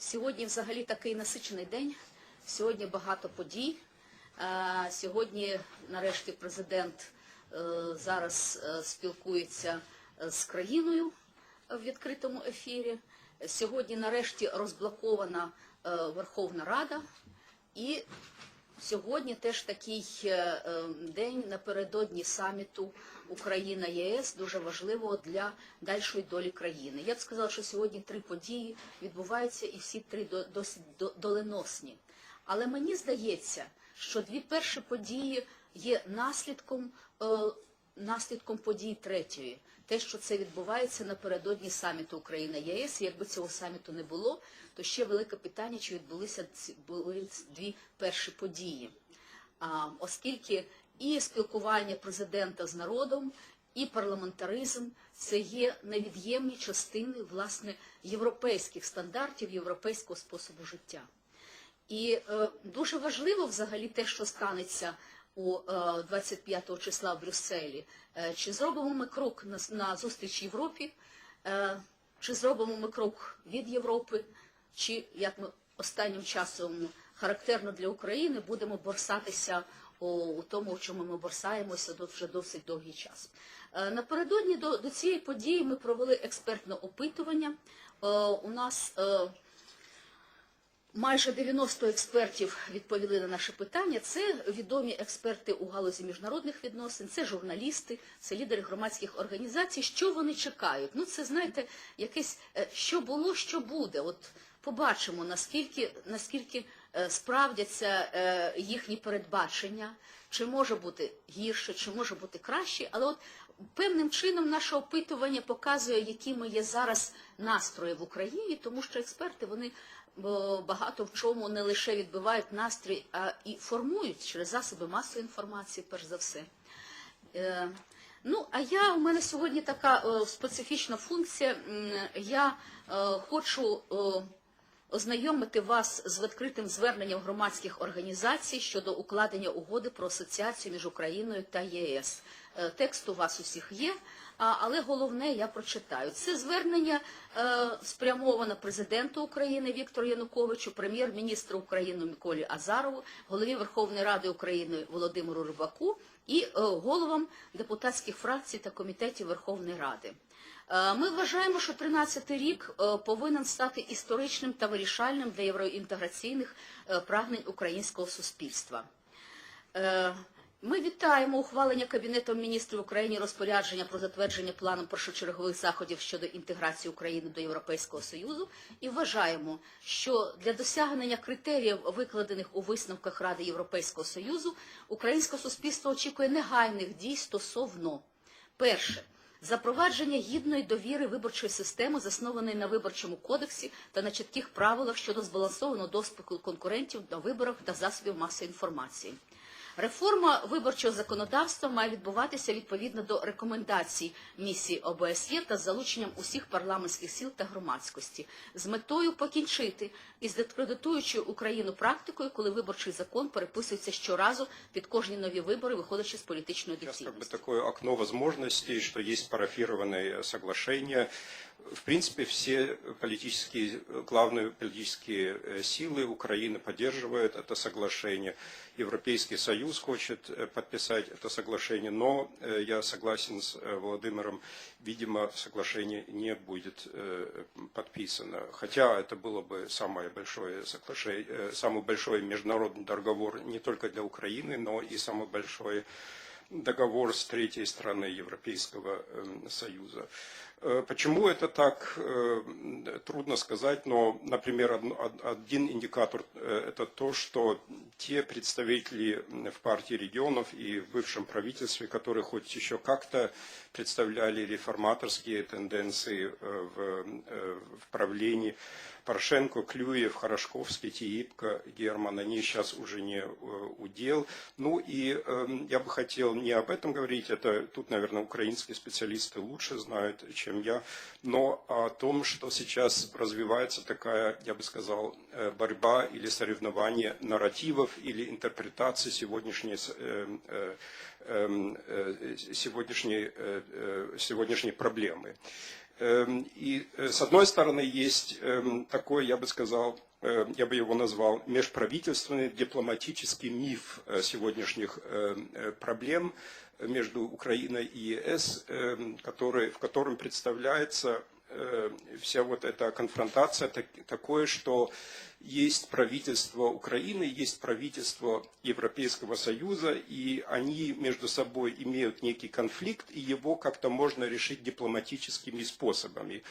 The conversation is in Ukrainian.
Сьогодні взагалі такий насичений день. Сьогодні багато подій. Е, Сьогодні, нарешті, президент е, зараз е, спілкується з країною в відкритому ефірі. Сьогодні, нарешті, розблокована Верховна Рада. І сьогодні теж такий е, е, день напередодні саміту Україна ЄС дуже важливого для дальшої долі країни. Я б сказала, що сьогодні три події відбуваються, і всі три досить доленосні. Але мені здається, що дві перші події є наслідком, е, наслідком подій третьої. Те, що це відбувається напередодні саміту Україна ЄС. Якби цього саміту не було, то ще велике питання, чи відбулися були дві перші події. А, оскільки і спілкування президента з народом, і парламентаризм це є невід'ємні частини власне європейських стандартів, європейського способу життя. І е, дуже важливо взагалі те, що станеться у е, 25 числа в Брюсселі. Е, чи зробимо ми крок на, зустріч Європі, е, чи зробимо ми крок від Європи, чи як ми останнім часом характерно для України будемо борсатися у, тому, в чому ми борсаємося вже досить довгий час. Е, Напередодні до, цієї події ми провели експертне опитування. Е, У нас е, Майже 90 експертів відповіли на наше питання. Це відомі експерти у галузі міжнародних відносин, це журналісти, це лідери громадських організацій. Що вони чекають? Ну, це знаєте, якесь е, що було, що буде. От побачимо, наскільки, наскільки е, справдяться е, їхні передбачення, чи може бути гірше, чи може бути краще. Але от певним чином наше опитування показує, якими є зараз настрої в Україні, тому що експерти вони багато в чому не лише відбивають настрій, а і формують через засоби масової інформації, перш за все. Е, Ну, а я у мене сьогодні така е, специфічна функція. Я е, хочу ознайомити вас з відкритим зверненням громадських організацій щодо укладення угоди про асоціацію між Україною та ЄС. Е, Текст у вас усіх є, але головне я прочитаю. Це звернення е, спрямовано президенту України Віктору Януковичу, прем'єр-міністру України Миколі Азарову, голові Верховної Ради України Володимиру Рибаку і е, головам депутатських фракцій та комітетів Верховної Ради. Е, Ми вважаємо, що 13-й рік е, повинен стати історичним та вирішальним для євроінтеграційних е, прагнень українського суспільства. Ми вітаємо ухвалення Кабінетом міністрів України розпорядження про затвердження плану першочергових заходів щодо інтеграції України до Європейського Союзу і вважаємо, що для досягнення критеріїв, викладених у висновках Ради Європейського Союзу, українське суспільство очікує негайних дій стосовно перше. Запровадження гідної довіри виборчої системи, заснованої на виборчому кодексі та на чітких правилах щодо збалансованого доступу конкурентів до виборів та засобів масової інформації. Реформа виборчого законодавства має відбуватися відповідно до рекомендацій місії ОБСЄ та з залученням усіх парламентських сил та громадськості з метою покінчити із дискредитуючою Україну практикою, коли виборчий закон переписується щоразу під кожні нові вибори, виходячи з політичної Сейчас как бы доцільності. такое окно возможностей, что есть парафированные соглашения. В принципе, все политические, главные политические э, силы Украины поддерживают это соглашение. Европейский Союз хочет э, подписать это соглашение, но э, я согласен с э, Владимиром, видимо, соглашение не будет э, подписано. Хотя это было бы самое большое соглашение, э, самый большой международный договор не только для Украины, но и самый большой договор с третьей страной Европейского эм, Союза. Э, Почему это так, э, трудно сказать, но, например, один индикатор э, – это то, что те представители в партии регионов и в бывшем правительстве, которые хоть еще как-то представляли реформаторские тенденции в, в правлении, Порошенко, Клюев, Хорошковский, Тиипко, Герман, они сейчас уже не удел. Ну и эм, я бы хотел не об этом говорить, это тут, наверное, украинские специалисты лучше знают, чем я, но о том, что сейчас развивается такая, я бы сказал, э, борьба или соревнование нарративов или интерпретации сегодняшней, с- э, э, эм, э, сегодняшней, э, э, сегодняшней проблемы. Эм, И э, с одной стороны есть эм, такой, я бы сказал, э, я бы его назвал межправительственный дипломатический миф э, сегодняшних э, э, проблем между Украиной и ЕС, эм, который, в котором представляется э, вся вот эта конфронтация так- такое, что есть правительство Украины, есть правительство Европейского Союза, и они между собой имеют некий конфликт, и его как-то можно решить дипломатическими способами.